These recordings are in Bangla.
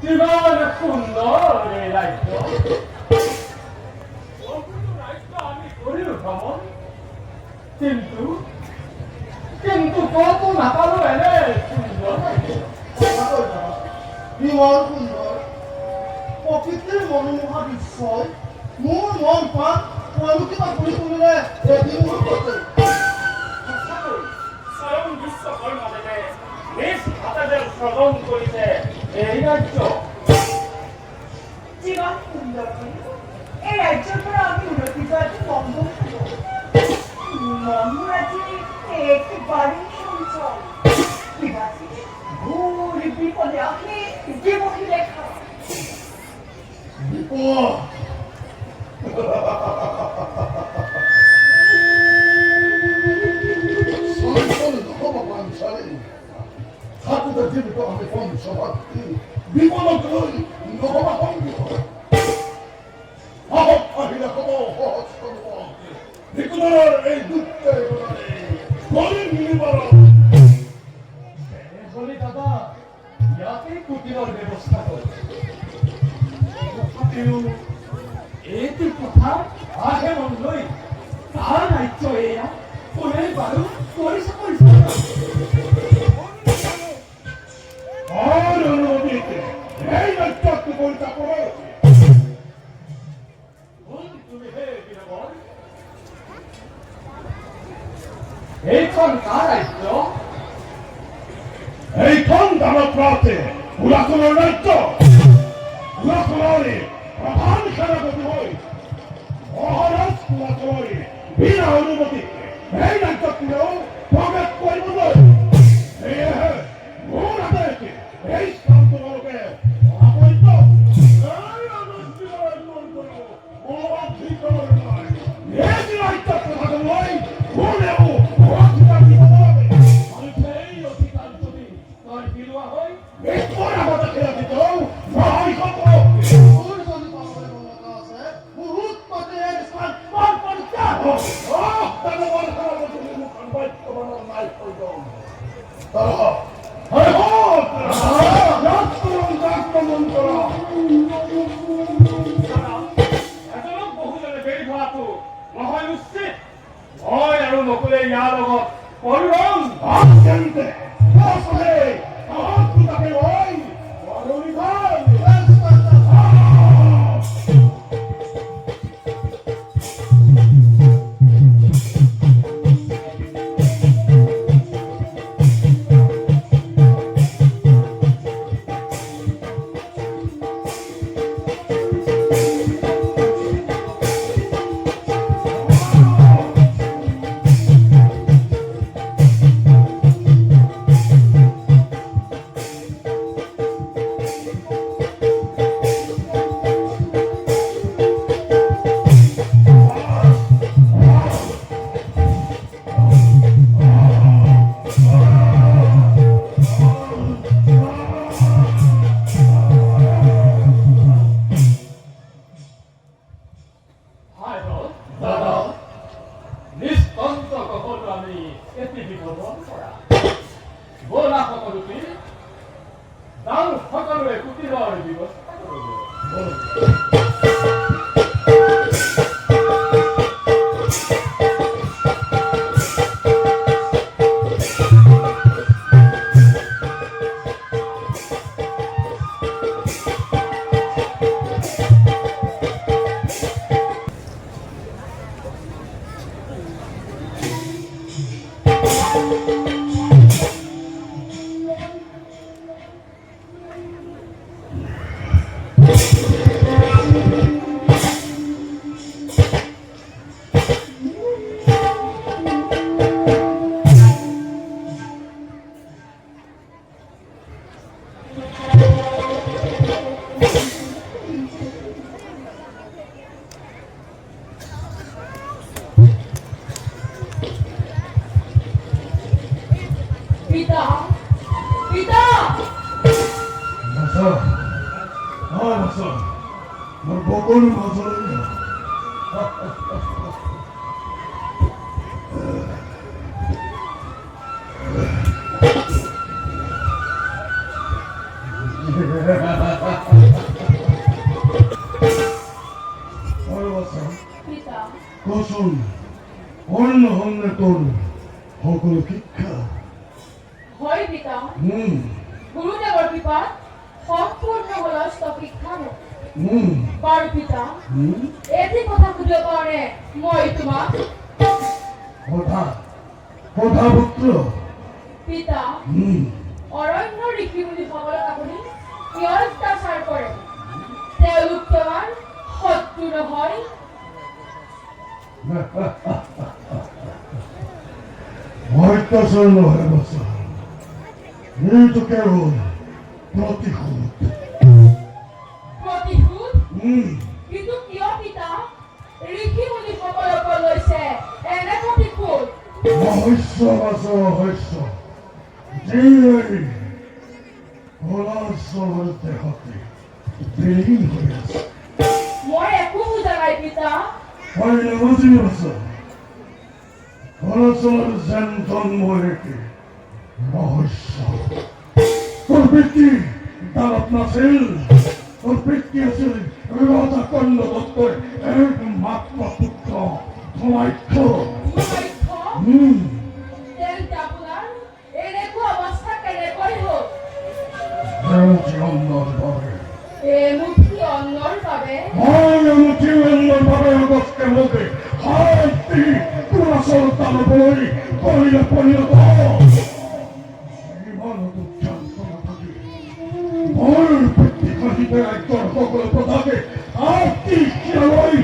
কীভাবে সুন্দর রাজ্য আমি করি ভ্রমণ কিন্তু কিন্তু কত না পারো এনে সুন্দর। বিমল সুন্দৰ প্ৰকৃতিৰ মনোমোহা দৃশ্যই মোৰ মন প্ৰাণ তুলিলে এদিন মুহূৰ্ততে সঁচাকৈ স্বয়ং বিশ্বকৰ্মাদেৱে নিজ হাতেৰে শ্ৰৱণ কৰিছে এই ৰাজ্য জীবন সুন্দর এই রাজ্যের পর আমি উন্নতি যাচ্ছি বন্ধন মন্মরাজি একেবারেই সঞ্চয় বিবাসী বিপদে আহে জীবনী লেখা বিপদ? তুমি হে বীরবল এইখন কাৰ ৰাজ্য এইখন রাজ্য পুরাতনের প্রধান সেনাপতি হই। মহারাজ পুরাতনের বিনা অনুমতি এই রাজ্যটিও প্রবেশ আহ, 나는 화가를 왜 꾸띠라 하는 이거? 피다. 피다! 봤어 아 봤어 뭘 보고는 봐서는요. 그것은 어느 헌내 또는 허그로 기카. গুৰুদেৱৰ কৃপাত সম্পূৰ্ণ হলস্ত শিক্ষা মোক। উম বাৰু পিতা এটি কথা সুধিব কাৰণে মই তোমাক কথা কথা পুত্ৰ পিতা উম অৰণ্য ঋষি বুলি সকলক আপুনি কিয় অত্যাচাৰ কৰে তেওঁলোক তোমাৰ শত্ৰু নহয় অত্যাচাৰ নহয় প্ৰতিশোধ প্ৰতিশোধ উম কিন্তু কিয় পিতা? ঋষি মুনি সকলক লৈছে। এনে প্ৰতিশোধ ৰহস্য বাছা ৰহস্য যি কলাচলৰ দেহতে বিলীন হৈ আছে। মই একো বুজা নাই পিতা। হয় নামাজিবি বাছা কলাচলৰ যেন জন্ম একে ৰহস্য তোৰ পিতৃ দালত নাছিল তোৰ পিতৃ আছিল একমাত্ৰ পুত্ৰ ধনাঢ্য মূৰ্খ উম তেন্তে আপোনাৰ পিতৃকাশীতে ৰাজ্যৰ সকলো প্ৰজাকে হাতী শিৰালৈ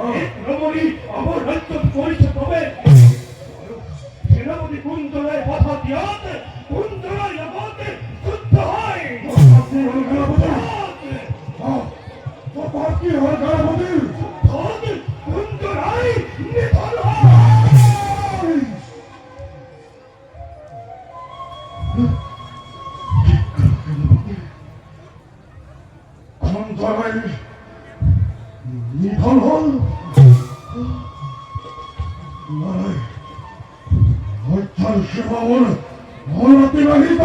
কহিতে এক নিধন হল নাই হত্যার সেবা বলে অনতিবাহিত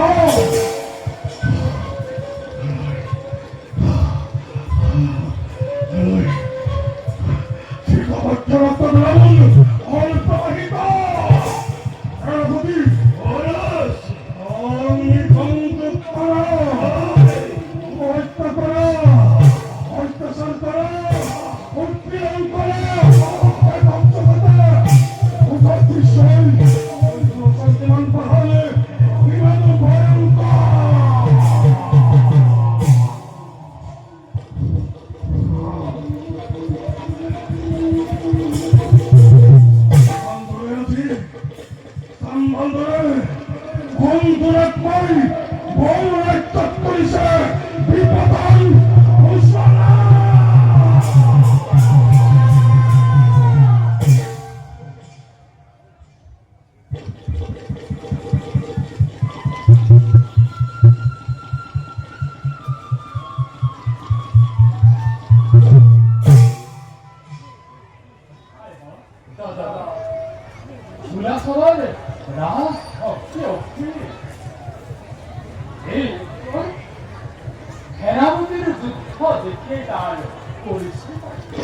সেনাপতির যুদ্ধ দেখে তার পরিস্থিতি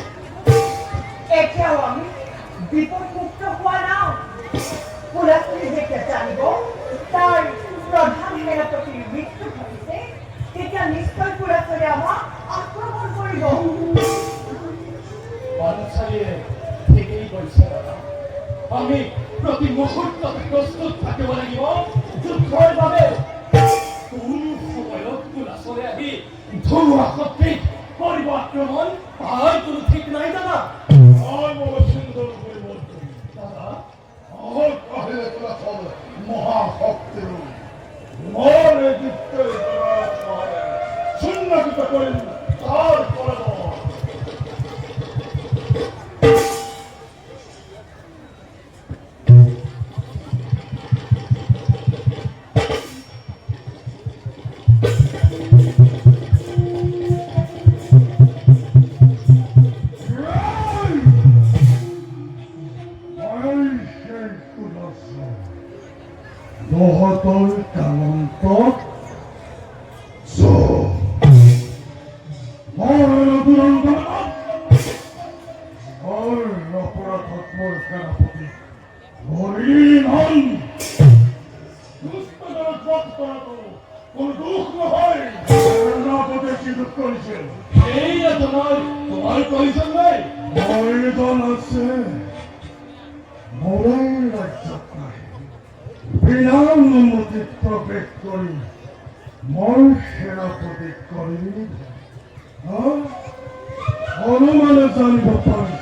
এতিয়াও আমি বিপদমুক্ত হোৱা নাই পুৰাপুৰি যেতিয়া জানিব তাৰ প্ৰধান সেনাপতিৰ মৃত্যু ঘটিছে তেতিয়া নিশ্চয় পুৰাপুৰি আমাক কৰিব মানুষের থেকেই বলছে দাদা আমি প্ৰতি মুহূৰ্তত প্ৰস্তুত থাকিব লাগিব ধুমুহা শক্তিত কৰিব আক্ৰমণ সেনাপতি হরিণ হন। দুষ্টজনক পথ করা কোন দুঃখ সেনাপতি কি দুঃখ করেছেন এই নাই। আছে। বিনা সেনাপতি জানিব পাৰিছো